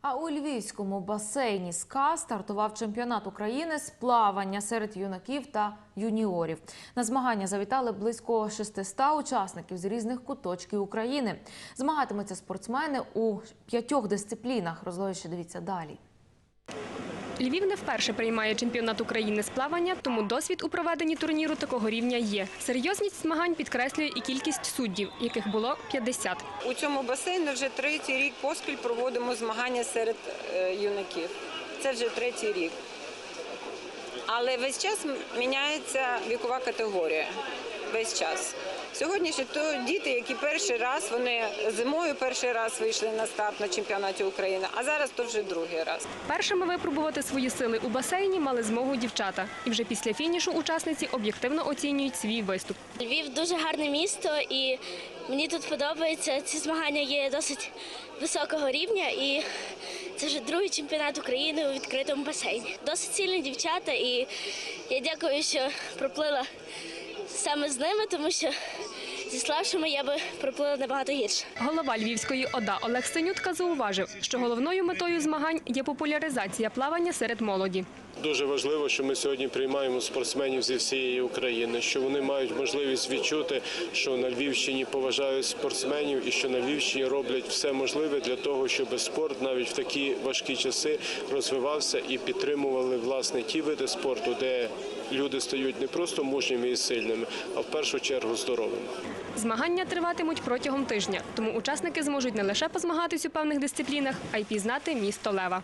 А у львівському басейні СКА стартував чемпіонат України з плавання серед юнаків та юніорів. На змагання завітали близько 600 учасників з різних куточків України. Змагатимуться спортсмени у п'ятьох дисциплінах. Розлогіше дивіться далі. Львів не вперше приймає чемпіонат України з плавання, тому досвід у проведенні турніру такого рівня є. Серйозність змагань підкреслює і кількість суддів, яких було 50. У цьому басейні вже третій рік поспіль проводимо змагання серед е, юнаків. Це вже третій рік. Але весь час міняється вікова категорія. Весь час. Сьогодні ще то діти, які перший раз, вони зимою перший раз вийшли на старт на чемпіонаті України, а зараз то вже другий раз. Першими випробувати свої сили у басейні мали змогу дівчата. І вже після фінішу учасниці об'єктивно оцінюють свій виступ. Львів дуже гарне місто, і мені тут подобається. Ці змагання є досить високого рівня, і це вже другий чемпіонат України у відкритому басейні. Досить сильні дівчата, і я дякую, що проплила саме з ними, тому що зі слабшими я би проплила набагато гірше. Голова Львівської ОДА Олег Синютка зауважив, що головною метою змагань є популяризація плавання серед молоді. Дуже важливо, що ми сьогодні приймаємо спортсменів зі всієї України, що вони мають можливість відчути, що на Львівщині поважають спортсменів і що на Львівщині роблять все можливе для того, щоб спорт навіть в такі важкі часи розвивався і підтримували власне ті види спорту, де люди стають не просто мужніми і сильними, а в першу чергу здоровими. Змагання триватимуть протягом тижня, тому учасники зможуть не лише позмагатись у певних дисциплінах, а й пізнати місто Лева.